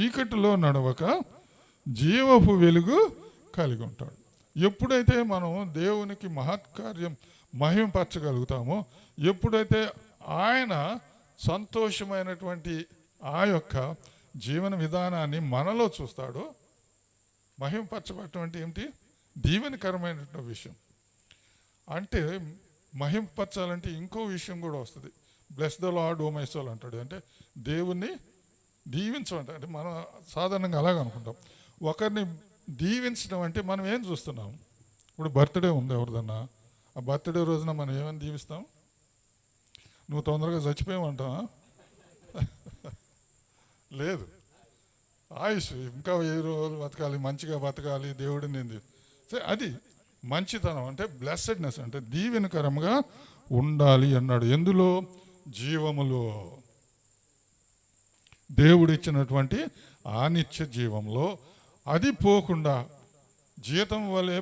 చీకటిలో నడవక జీవపు వెలుగు కలిగి ఉంటాడు. ఎప్పుడైతే మనం దేవునికి మహత్కార్యం మహింపరచగలుగుతామో ఎప్పుడైతే ఆయన సంతోషమైనటువంటి ఆ యొక్క జీవన విధానాన్ని మనలో చూస్తాడో మహింపరచబడటం అంటే ఏమిటి? దీవెనకరమైనటువంటి విషయం. అంటే మహింపరచాలంటే ఇంకో విషయం కూడా వస్తుంది. Bless the Lord O my soul అంటాడు. అంటే దేవుణ్ణి దీవించమంట అంటే మనం సాధారణంగా అలాగ అనుకుంటాం. ఒకరిని దీవించడం అంటే మనం ఏం చూస్తున్నాం? ఇప్పుడు బర్త్డే ఉంది ఎవరిదన్నా? ఆ బర్త్డే రోజున మనం ఏమని దీవిస్తాం? నువ్వు తొందరగా చచ్చిపోయామంటావా లేదు. ఆయుష్ ఇంకా ఏ రోజులు బతకాలి? మంచిగా బతకాలి? దేవుడిని నేను సరే, అది మంచితనం అంటే బ్లెస్సెడ్నెస్ అంటే దీవెనకరంగా ఉండాలి అన్నాడు. ఎందులో? జీవములో. దేవుడు ఇచ్చినటువంటి ఆ నిత్య జీవంలో అది పోకుండా జీతం వలె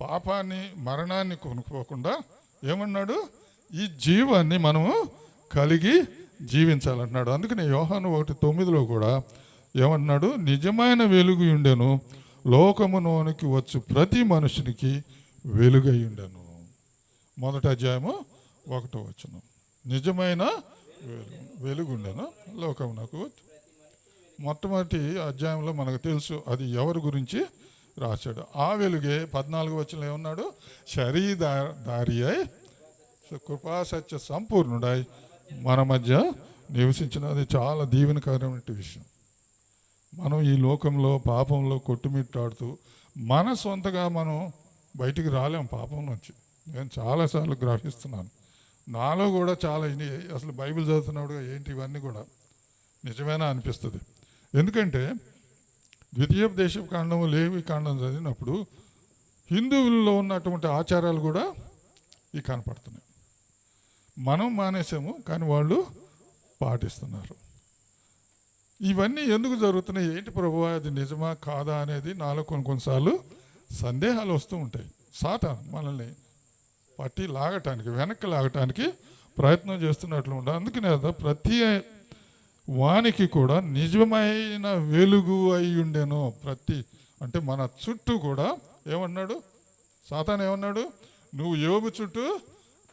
పాపాన్ని మరణాన్ని కొనుక్కోకుండా ఏమన్నాడు? ఈ జీవాన్ని మనము కలిగి జీవించాలంటున్నాడు. అందుకని యోహాను ఒకటి తొమ్మిదిలో కూడా ఏమన్నాడు? నిజమైన వెలుగు ఉండెను లోకమునోనికి వచ్చు ప్రతి మనుషునికి వెలుగై ఉండెను. మొదటి అధ్యాయము ఒకటో వచ్చును నిజమైన వెలుగు వెలుగుండెను లోకమునకు మొట్టమొదటి అధ్యాయంలో మనకు తెలుసు అది ఎవరి గురించి రాశాడు. ఆ వెలుగే పద్నాలుగు వచ్చిన ఏమన్నాడు? దారి అయి కృపా సత్య సంపూర్ణుడై మన మధ్య నివసించినది చాలా దీవెనకరమైన విషయం. మనం ఈ లోకంలో పాపంలో కొట్టుమిట్టాడుతూ మన సొంతగా మనం బయటికి రాలేం పాపం నుంచి. నేను చాలాసార్లు గ్రహిస్తున్నాను. నాలో కూడా చాలా అసలు బైబిల్ చదువుతున్నప్పుడు ఏంటి ఇవన్నీ కూడా నిజమేనా అనిపిస్తుంది? ఎందుకంటే ద్వితీయోపదేశ కాండము లేవి కాండం చదివినప్పుడు హిందువుల్లో ఉన్నటువంటి ఆచారాలు కూడా ఈ కనపడుతున్నాయి. మనం మానేసాము కానీ వాళ్ళు పాటిస్తున్నారు. ఇవన్నీ ఎందుకు జరుగుతున్నాయి? ఏంటి ప్రభు అది నిజమా కాదా అనేది నాలో కొన్ని కొన్నిసార్లు సందేహాలు వస్తూ ఉంటాయి. సాత మనల్ని పట్టి లాగటానికి వెనక్కి లాగటానికి ప్రయత్నం చేస్తున్నట్లు ఉండాలి. అందుకనే ప్రతి వానికి కూడా నిజమైన వెలుగు అయి ఉండెను. ప్రతి అంటే మన చుట్టూ కూడా ఏమన్నాడు? సాతాన్ ఏమన్నాడు? నువ్వు యోగు చుట్టూ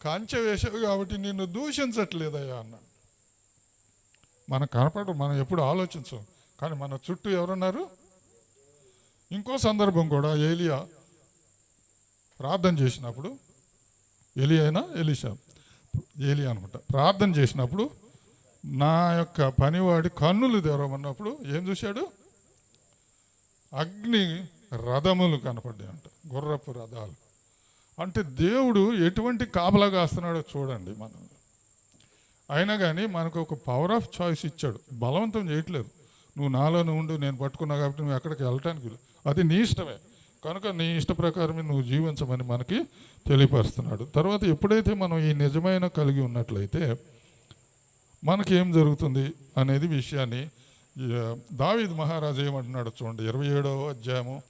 కాంచె వేసావు కాబట్టి నిన్ను దూషించట్లేదయ్యా అన్నాడు. మనకు కనపడు మనం ఎప్పుడు ఆలోచించం. కానీ మన చుట్టూ ఎవరున్నారు? ఇంకో సందర్భం కూడా ఏలియా ప్రార్థన చేసినప్పుడు ఎలి అయినా? ఎలిషా? ఏలియా అనుకుంటా ప్రార్థన చేసినప్పుడు నా యొక్క పనివాడి కన్నులు తెరవమన్నప్పుడు ఏం చూశాడు? అగ్ని రథములు కనపడ్డాయి అంట గుర్రపు రథాలు. అంటే దేవుడు ఎటువంటి కాపలా కాస్తున్నాడో చూడండి మనం. అయినా కానీ మనకు ఒక పవర్ ఆఫ్ చాయిస్ ఇచ్చాడు. బలవంతం చేయట్లేదు. నువ్వు నాలోనే ఉండు నేను పట్టుకున్నా కాబట్టి నువ్వు ఎక్కడికి వెళ్ళటానికి అది నీ ఇష్టమే. కనుక నీ ఇష్ట ప్రకారమే నువ్వు జీవించమని మనకి తెలియపరుస్తున్నాడు. తర్వాత ఎప్పుడైతే మనం ఈ నిజమైన కలిగి ఉన్నట్లయితే మనకి ఏం జరుగుతుంది అనేది విషయాన్ని దావీద్ మహారాజు ఏమంటున్నాడు చూడండి ఇరవై ఏడవ అధ్యాయము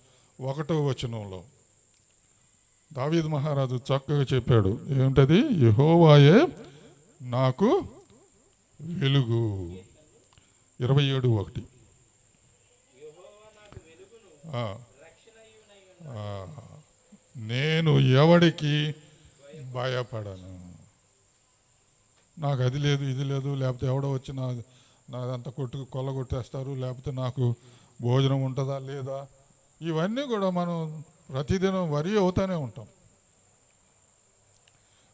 ఒకటవ వచనంలో. దావీద్ మహారాజు చక్కగా చెప్పాడు ఏమిటది? యహోవాయే నాకు వెలుగు. ఇరవై ఏడు ఒకటి. నేను ఎవడికి భయపడను? నాకు అది లేదు ఇది లేదు లేకపోతే ఎవడో వచ్చి నా నాదంతా కొట్టు కొల్లగొట్టేస్తారు లేకపోతే నాకు భోజనం ఉంటుందా లేదా? ఇవన్నీ కూడా మనం ప్రతిదినం వరి అవుతూనే ఉంటాం.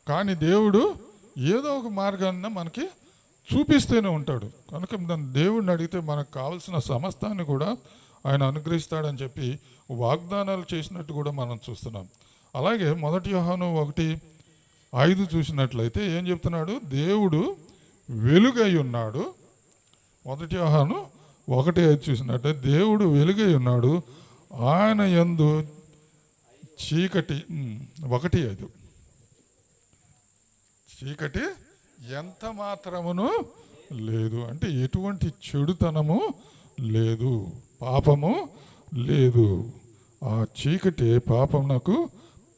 కానీ దేవుడు ఏదో ఒక మార్గాన్ని మనకి చూపిస్తూనే ఉంటాడు. కనుక దేవుడిని అడిగితే మనకు కావలసిన సమస్తాన్ని కూడా ఆయన అనుగ్రహిస్తాడని చెప్పి వాగ్దానాలు చేసినట్టు కూడా మనం చూస్తున్నాం. అలాగే మొదటి యోహాను ఒకటి ఐదు చూసినట్లయితే ఏం చెప్తున్నాడు? దేవుడు వెలుగై ఉన్నాడు. మొదటి ఆహాను ఒకటి ఐదు చూసినట్టే దేవుడు వెలుగై ఉన్నాడు. ఆయన యందు చీకటి ఒకటి ఐదు. చీకటి ఎంత మాత్రమును లేదు. అంటే ఎటువంటి చెడుతనము లేదు. పాపము లేదు. ఆ చీకటి పాపమునకు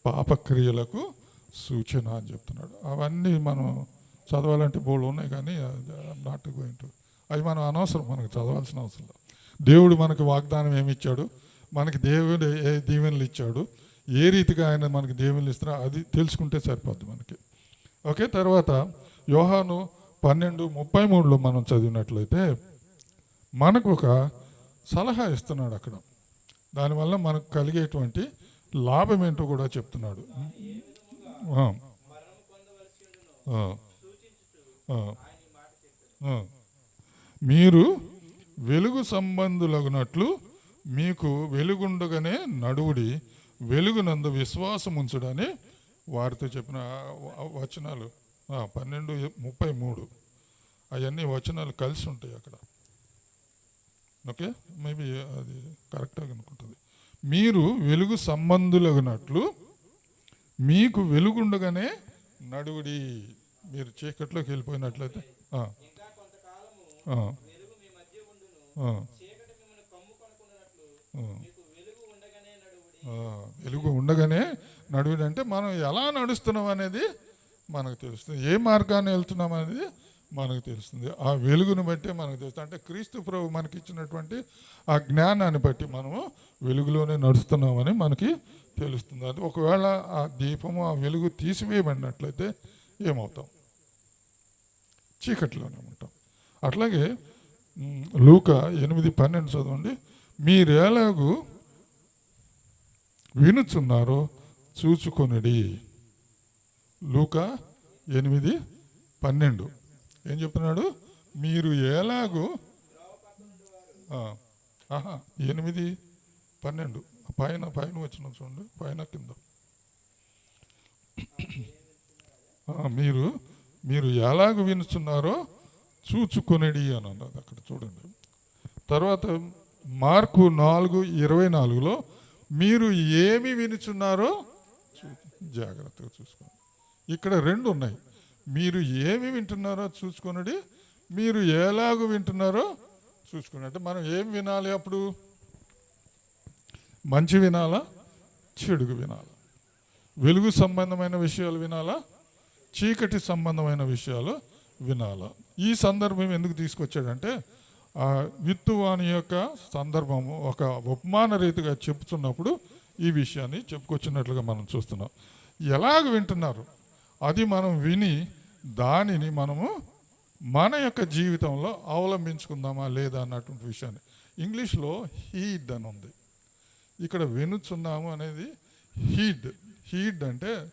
పాపక్రియలకు సూచన అని చెప్తున్నాడు. అవన్నీ మనం చదవాలంటే బోళ్ళు ఉన్నాయి కానీ నాట్ గోయింగ్ టు అవి మనం అనవసరం మనకు చదవాల్సిన అవసరం దేవుడు మనకు వాగ్దానం ఏమి ఇచ్చాడు? మనకి దేవుడు ఏ దీవెనలు ఇచ్చాడు? ఏ రీతిగా ఆయన మనకి దీవెనలు ఇస్తున్నా అది తెలుసుకుంటే సరిపోద్ది మనకి. ఓకే తర్వాత యోహాను పన్నెండు ముప్పై మూడులో మనం చదివినట్లయితే మనకు ఒక సలహా ఇస్తున్నాడు అక్కడ. దానివల్ల మనకు కలిగేటువంటి లాభం ఏంటో కూడా చెప్తున్నాడు. మీరు వెలుగు సంబంధులగునట్లు మీకు వెలుగుండగానే నడువుడి వెలుగునందు విశ్వాసం ఉంచడని వారితో చెప్పిన వచనాలు. పన్నెండు ముప్పై మూడు. అవన్నీ వచనాలు కలిసి ఉంటాయి అక్కడ. ఓకే? మేబీ అది కరెక్ట్గా అనుకుంటుంది. మీరు వెలుగు సంబంధులగినట్లు మీకు వెలుగుండగానే నడువుడి మీరు చీకట్లోకి వెళ్ళిపోయినట్లయితే. వెలుగు ఉండగానే నడువుడి నడువుడు అంటే మనం ఎలా నడుస్తున్నాం అనేది మనకు తెలుస్తుంది. ఏ మార్గాన్ని వెళ్తున్నాం అనేది మనకు తెలుస్తుంది. ఆ వెలుగును బట్టే మనకు తెలుస్తుంది. అంటే క్రీస్తు ప్రభు మనకి ఇచ్చినటువంటి ఆ జ్ఞానాన్ని బట్టి మనము వెలుగులోనే నడుస్తున్నామని మనకి తెలుస్తుంది. అది ఒకవేళ ఆ దీపము ఆ వెలుగు తీసివేయబడినట్లయితే ఏమవుతాం? చీకట్లోనే ఉంటాం. అట్లాగే లూక ఎనిమిది పన్నెండు చదవండి. మీరేలాగు వినుచున్నారో చూచుకొనిడి. లూక ఎనిమిది పన్నెండు. ఏం చెప్తున్నాడు? మీరు ఎలాగూ ఆహా, ఎనిమిది పన్నెండు. పైన పైన వచ్చిన చూడండి. పైన కింద. మీరు మీరు ఎలాగ వినుచున్నారో చూచుకొనిడి అని అన్నది అక్కడ చూడండి. తర్వాత మార్కు నాలుగు ఇరవై నాలుగులో మీరు ఏమి వినుచున్నారో చూ- జాగ్రత్తగా చూసుకోండి. ఇక్కడ రెండు ఉన్నాయి. మీరు ఏమి వింటున్నారో చూసుకొనడి మీరు ఎలాగ వింటున్నారో చూసుకోండి అంటే మనం ఏం వినాలి అప్పుడు? మంచి వినాలా? చెడుగు వినాలా? వెలుగు సంబంధమైన విషయాలు వినాలా? చీకటి సంబంధమైన విషయాలు వినాలా? ఈ సందర్భం ఎందుకు తీసుకొచ్చాడంటే ఆ విత్తువాని యొక్క సందర్భము ఒక ఉపమాన రీతిగా చెప్తున్నప్పుడు ఈ విషయాన్ని చెప్పుకొచ్చినట్లుగా మనం చూస్తున్నాం. ఎలాగ వింటున్నారు? అది మనం విని దానిని మనము మన యొక్క జీవితంలో అవలంబించుకుందామా లేదా అన్నటువంటి విషయాన్ని. ఇంగ్లీష్లో హీడ్ అని ఉంది. ఇక్కడ వినుచున్నాము అనేది హీడ్. హీడ్ అంటే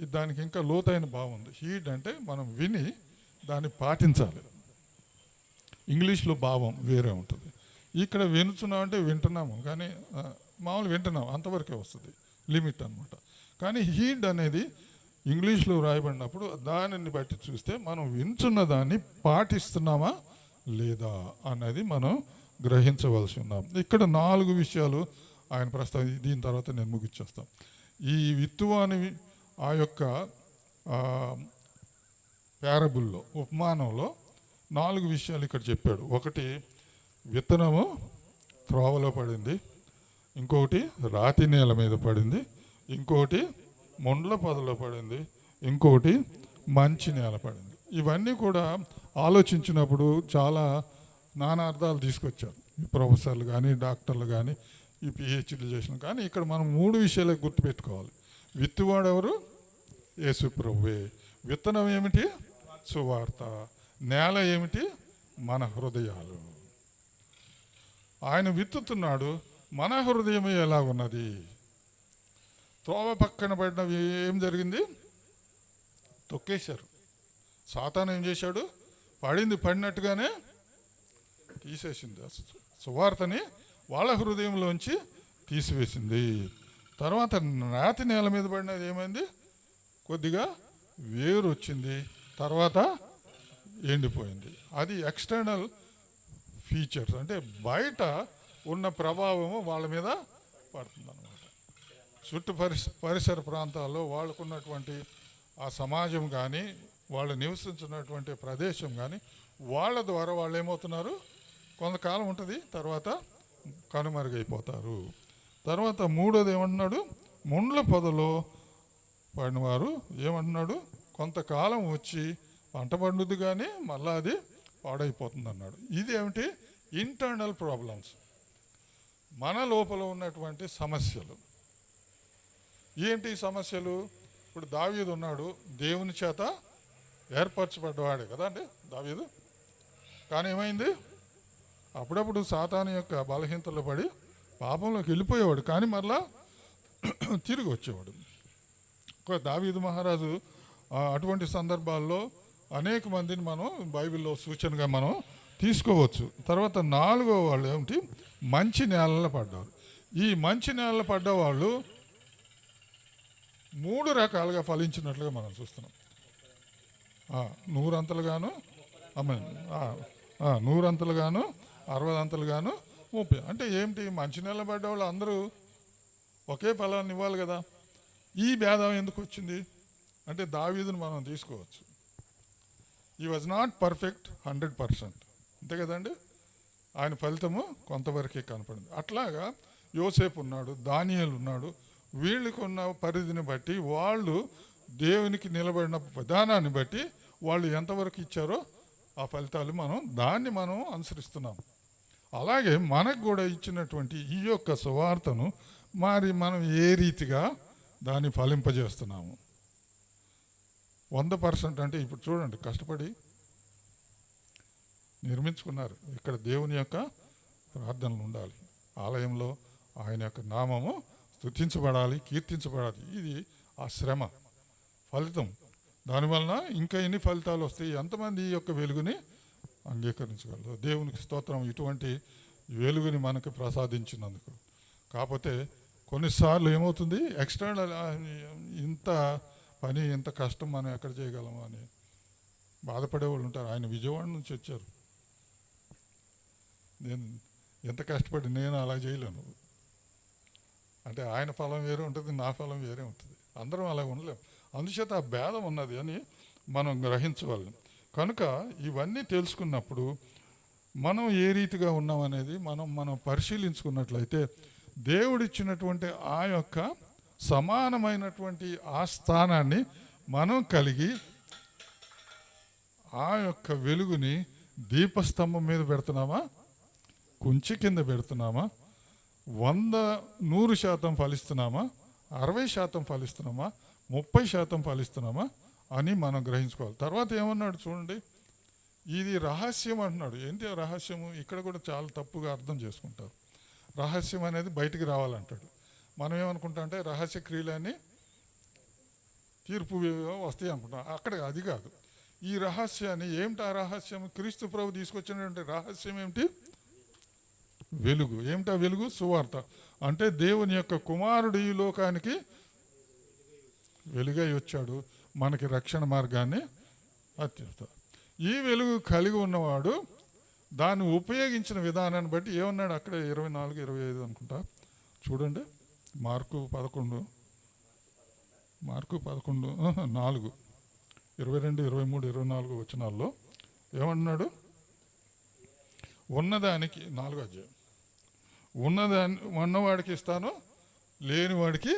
దానికి ఇంకా లోతైన భావం ఉంది. హీడ్ అంటే మనం విని దాన్ని పాటించాలి. ఇంగ్లీష్లో భావం వేరే ఉంటుంది. ఇక్కడ వినుచున్నాం అంటే వింటున్నాము. కానీ మామూలు వింటున్నాం. అంతవరకే వస్తుంది. లిమిట్ అన్నమాట. కానీ హీడ్ అనేది ఇంగ్లీష్లో రాయబడినప్పుడు దానిని బట్టి చూస్తే మనం వింటున్న దాన్ని పాటిస్తున్నామా లేదా అన్నది మనం గ్రహించవలసి ఉన్నాం ఇక్కడ నాలుగు విషయాలు ఆయన ప్రస్తావి దీని తర్వాత నేను ముగిచ్చేస్తాం ఈ విత్తువాని ఆ యొక్క ప్యారబుల్లో ఉపమానంలో నాలుగు విషయాలు ఇక్కడ చెప్పాడు. ఒకటి విత్తనము త్రోవలో పడింది. ఇంకొకటి రాతి నేల మీద పడింది. ఇంకొకటి మొండ్ల పొదలో పడింది. ఇంకొకటి మంచి నేల పడింది. ఇవన్నీ కూడా ఆలోచించినప్పుడు చాలా నానార్థాలు తీసుకొచ్చారు. ఈ ప్రొఫెసర్లు కానీ డాక్టర్లు కానీ ఈ పిహెచ్డీ చేసిన. కానీ ఇక్కడ మనం మూడు విషయాలే గుర్తుపెట్టుకోవాలి. విత్తువాడు ఎవరు? యేసు ప్రభువే. విత్తనం ఏమిటి? సువార్త. నేల ఏమిటి? మన హృదయాలు. ఆయన విత్తుతున్నాడు. మన హృదయం ఎలా ఉన్నది? త్రోవ పక్కన పడినవి ఏం జరిగింది? తొక్కేశారు. సాతాను ఏం చేశాడు? పడింది పడినట్టుగానే తీసేసింది. సువార్తని వాళ్ళ హృదయంలోంచి తీసివేసింది. తర్వాత నాతి నేల మీద పడినది ఏమైంది? కొద్దిగా వేరు వచ్చింది తర్వాత ఎండిపోయింది. అది ఎక్స్టర్నల్ ఫీచర్స్ అంటే బయట ఉన్న ప్రభావము వాళ్ళ మీద పడుతుంది అనమాట చుట్టూ పరిస పరిసర ప్రాంతాల్లో వాళ్ళకున్నటువంటి ఆ సమాజం కానీ వాళ్ళు నివసించినటువంటి ప్రదేశం కానీ వాళ్ళ ద్వారా వాళ్ళు ఏమవుతున్నారు కొంతకాలం ఉంటుంది తర్వాత కనుమరుగైపోతారు. తర్వాత మూడోది ఏమంటున్నాడు? ముండ్ల పొదలో పడినవారు ఏమంటున్నాడు? కొంతకాలం వచ్చి పంట పండుద్ది కానీ మళ్ళా అది పాడైపోతుంది అన్నాడు ఇదేమిటి? Internal problems. మన లోపల ఉన్నటువంటి సమస్యలు. ఏంటి సమస్యలు? ఇప్పుడు దావీదు ఉన్నాడు. దేవుని చేత ఏర్పరచబడ్డవాడే కదా అండి దావీదు. కానీ ఏమైంది? అప్పుడప్పుడు సాతాను యొక్క బలహీనతలో పడి పాపంలోకి వెళ్ళిపోయేవాడు. కానీ మరలా తిరిగి వచ్చేవాడు. ఒక దావీదు మహారాజు అటువంటి సందర్భాల్లో అనేక మందిని మనం బైబిల్లో సూచనగా మనం తీసుకోవచ్చు. తర్వాత నాలుగో వాళ్ళు ఏమిటి? మంచి నేలలో పడ్డారు. ఈ మంచి నేలలో పడ్డ వాళ్ళు మూడు రకాలుగా ఫలించినట్లుగా మనం చూస్తున్నాం. ఆ, నూరంతలుగాను అమ్మ నూరంతలుగాను అరవై అంతలుగాను ముప్పై అంటే ఏమిటి? మంచి నెల పడ్డ వాళ్ళు అందరూ ఒకే ఫలాన్ని ఇవ్వాలి కదా. ఈ భేదం ఎందుకు వచ్చింది? అంటే దావీదును మనం తీసుకోవచ్చు. He was not perfect hundred percent అంతే కదండి? ఆయన ఫలితము కొంతవరకే కనపడింది. అట్లాగా యోసేపు ఉన్నాడు దానియలు ఉన్నాడు. వీళ్ళకి ఉన్న పరిధిని బట్టి వాళ్ళు దేవునికి నిలబడిన విధానాన్ని బట్టి వాళ్ళు ఎంతవరకు ఇచ్చారో ఆ ఫలితాలు మనం దాన్ని మనం అనుసరిస్తున్నాం. అలాగే మనకు కూడా ఇచ్చినటువంటి ఈ యొక్క సువార్తను మరి మనం ఏ రీతిగా దాన్ని ఫలింపజేస్తున్నాము? వంద పర్సెంట్ అంటే ఇప్పుడు చూడండి కష్టపడి నిర్మించుకున్నారు. ఇక్కడ దేవుని యొక్క ప్రార్థనలు ఉండాలి. ఆలయంలో ఆయన యొక్క నామము స్థుతించబడాలి కీర్తించబడాలి. ఇది ఆ శ్రమ ఫలితం. దానివలన ఇంకా ఎన్ని ఫలితాలు వస్తాయి? ఎంతమంది ఈ యొక్క వెలుగుని అంగీకరించగలరు. దేవునికి స్తోత్రం. ఇటువంటి వెలుగుని మనకు ప్రసాదించినందుకు. కాకపోతే కొన్నిసార్లు ఏమవుతుంది? ఎక్స్టర్నల్ ఇంత పని ఇంత కష్టం మనం ఎక్కడ చేయగలము అని బాధపడే వాళ్ళు ఉంటారు. ఆయన విజయవాడ నుంచి వచ్చారు. నేను ఎంత కష్టపడి నేను అలా చేయలేను. అంటే ఆయన ఫలం వేరే ఉంటుంది నా ఫలం వేరే ఉంటుంది. అందరం అలా ఉండలేము అందుచేత ఆ భేదం ఉన్నది అని మనం గ్రహించగలం కనుక ఇవన్నీ తెలుసుకున్నప్పుడు మనం ఏ రీతిగా ఉన్నామనేది మనం మనం పరిశీలించుకున్నట్లయితే దేవుడిచ్చినటువంటి ఆ యొక్క సమానమైనటువంటి ఆ స్థానాన్ని మనం కలిగి ఆ యొక్క వెలుగుని దీపస్తంభం మీద పెడుతున్నామా? కుంచి కింద పెడుతున్నామా? వంద నూరు శాతం ఫలిస్తున్నామా? అరవై శాతం ఫలిస్తున్నామా? ముప్పై శాతం ఫలిస్తున్నామా? అని మనం గ్రహించుకోవాలి. తర్వాత ఏమన్నాడు చూడండి ఇది రహస్యం అంటున్నాడు. ఏంటి ఆ రహస్యము? ఇక్కడ కూడా చాలా తప్పుగా అర్థం చేసుకుంటారు. రహస్యం అనేది బయటికి రావాలంటాడు. మనం ఏమనుకుంటాం అంటే రహస్య క్రియలని తీర్పు వస్తాయి అనుకుంటాం. అక్కడ అది కాదు. ఈ రహస్యాన్ని ఏమిటి ఆ రహస్యం? క్రీస్తు ప్రభు తీసుకొచ్చినటువంటి రహస్యం ఏమిటి? వెలుగు. ఏమిటా వెలుగు? సువార్త. అంటే దేవుని యొక్క కుమారుడు ఈ లోకానికి వెలుగై వచ్చాడు. మనకి రక్షణ మార్గాన్ని అత్యస్త ఈ వెలుగు కలిగి ఉన్నవాడు దాన్ని ఉపయోగించిన విధానాన్ని బట్టి ఏమన్నాడు? అక్కడ ఇరవై నాలుగు ఇరవై ఐదు అనుకుంటా. చూడండి. మార్కు పదకొండు. మార్కు పదకొండు నాలుగు. ఇరవై రెండు ఇరవై మూడు ఇరవై నాలుగు వచనాల్లో ఏమన్నాడు? ఉన్నదానికి నాలుగో అధ్యాయం. ఉన్నదాన్ని ఉన్నవాడికి ఇస్తాను లేనివాడికి